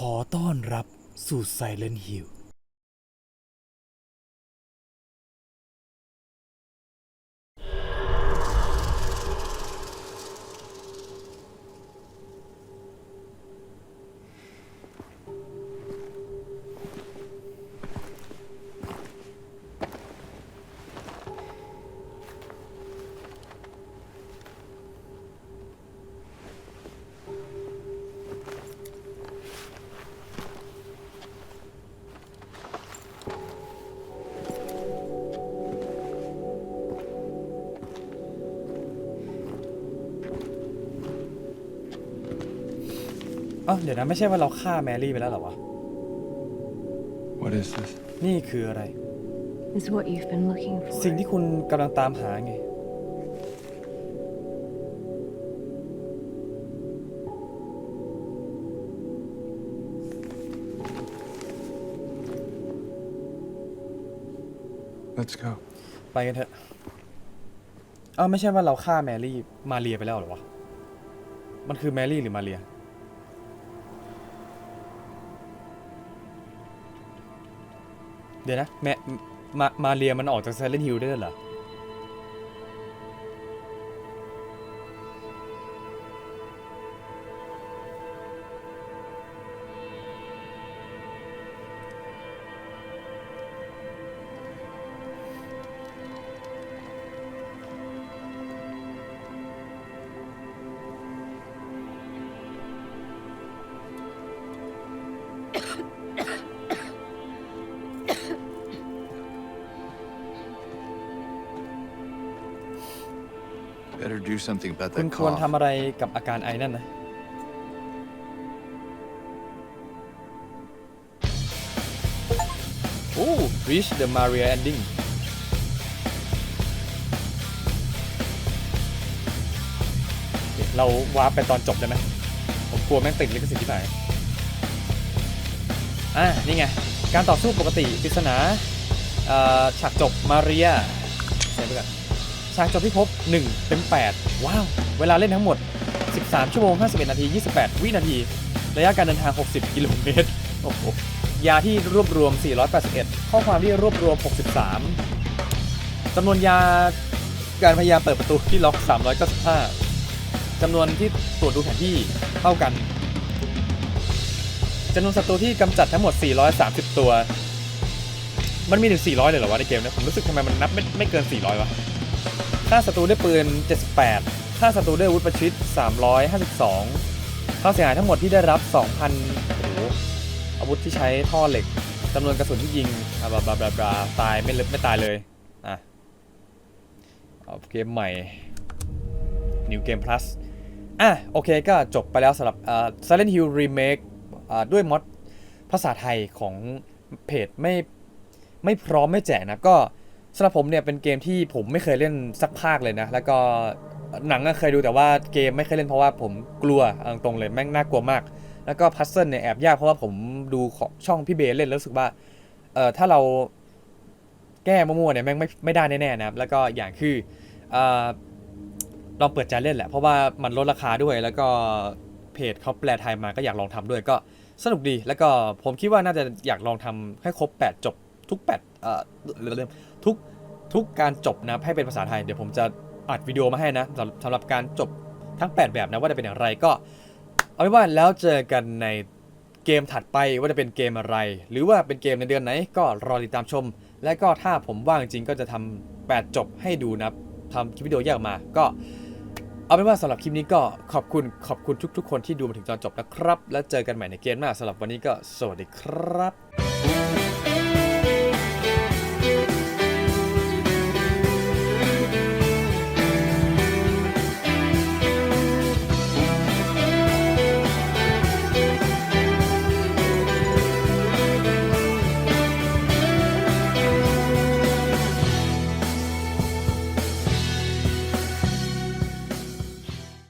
ขอต้อนรับสู่ไซเรนฮิว เลนฮิลเอ้าเดี๋ยวนะไม่ใช่ว่าเราฆ่าแมรี่ไปแล้วเหรอวะ What is this? นี่คืออะไร is what you've been looking for. สิ่งที่คุณกำลังตามหาไง Let's go. ไปกันเถอะเอ้าไม่ใช่ว่าเราฆ่าแมรี่มาเรียไปแล้วเหรอวะ มันคือแมรี่หรือมาเรีย เดี๋ยวนะแมมามาเรียมันออกจากเซเลนฮิลได้เหรอ Better do something about คุ that ควร cough. ทำอะไรกับอาการไอนั่นนะ โอ้ reach the Maria ending เดี๋ยวเราวาร์ปไปตอนจบได้ไหม ผมกลัวแม่งติดลิขสิทธิ์ที่ไหนอ่า นี่ไง การต่อสู้ปกติปริศนาเอ่อฉากจบมาเรียเซฟไปก่อน ฉากจบที่พบ 1 เต็ม 8 ว้าว เวลาเล่นทั้งหมด 13 ชั่วโมง 51 นาที 28 วินาที ระยะการเดินทาง 60 กิโลเมตร โอ้โห ยาที่รวบรวม 481 ข้อความที่รวบรวม 63จำนวนยาการพยายามเปิดประตูที่ล็อก 395จำนวนที่ตรวจดูแผนที่เท่ากันจำนวนศัตรูที่กำจัดทั้งหมด 430 ตัว มันมีถึง 400 เลยเหรอวะในเกมเนะผมรู้สึกทำไมมันนับไม่ไม่เกิน 400 วะ ค่าศัตรูด้วยปืน 78ค่าศัตรูด้วยอาวุธประชิด 352ค่าเสียหายทั้งหมดที่ได้รับ 2,000โอ้โหอาวุธที่ใช้ท่อเหล็กจำนวนกระสุนที่ยิงบลาบลาบลาบลาตายไม่เล็ไม่ตายเลย อะเอาเกมใหม่ New Game Plus อะ โอเคก็จบไปแล้วสำหรับ Silent Hill Remake ด้วยมอดภาษาไทยของเพจไม่ไม่พร้อมไม่แจกนะก็ สำหรับผมเนี่ยเป็นเกมที่ผมไม่เคยเล่นสักภาคเลยนะ แล้วก็หนังก็เคยดูแต่ว่าเกมไม่เคยเล่นเพราะว่าผมกลัวเอาตรงเลยแม่งน่ากลัวมาก แล้วก็พัซเซิลเนี่ยแอบยากเพราะว่าผมดูของช่องพี่เบย์เล่นแล้วรู้สึกว่าเออถ้าเราแก้มั่วๆเนี่ยแม่งไม่ไม่ได้แน่ๆนะครับแล้วก็อย่างคือเออลองเปิดใจเล่นแหละเพราะว่ามันลดราคาด้วยแล้วก็เพจเขาแปลไทยมาก็อยากลองทำด้วยก็สนุกดี แล้วก็ผมคิดว่าน่าจะอยากลองทำให้ครบ 8 จบทุกแปด เอ่อเรื่องทุกทุกการจบนะให้เป็นภาษาไทย เดี๋ยวผมจะอัดวิดีโอมาให้นะสำสำหรับการจบทั้ง 8 แบบนะว่าจะเป็นอย่างไรก็ เอาเป็นว่าแล้วเจอกันในเกมถัดไปว่าจะเป็นเกมอะไร หรือว่าเป็นเกมในเดือนไหนก็รอติดตามชม และก็ถ้าผมว่างจริงก็จะทำ8จบให้ดูนะทำคลิปวิดีโอแยกออกมา ก็เอาเป็นว่าสำหรับคลิปนี้ก็ขอบคุณขอบคุณทุก ๆ คนที่ดูมาถึงตอนจบนะครับ แล้วเจอกันใหม่ในเกมหน้าสำหรับวันนี้ก็สวัสดีครับ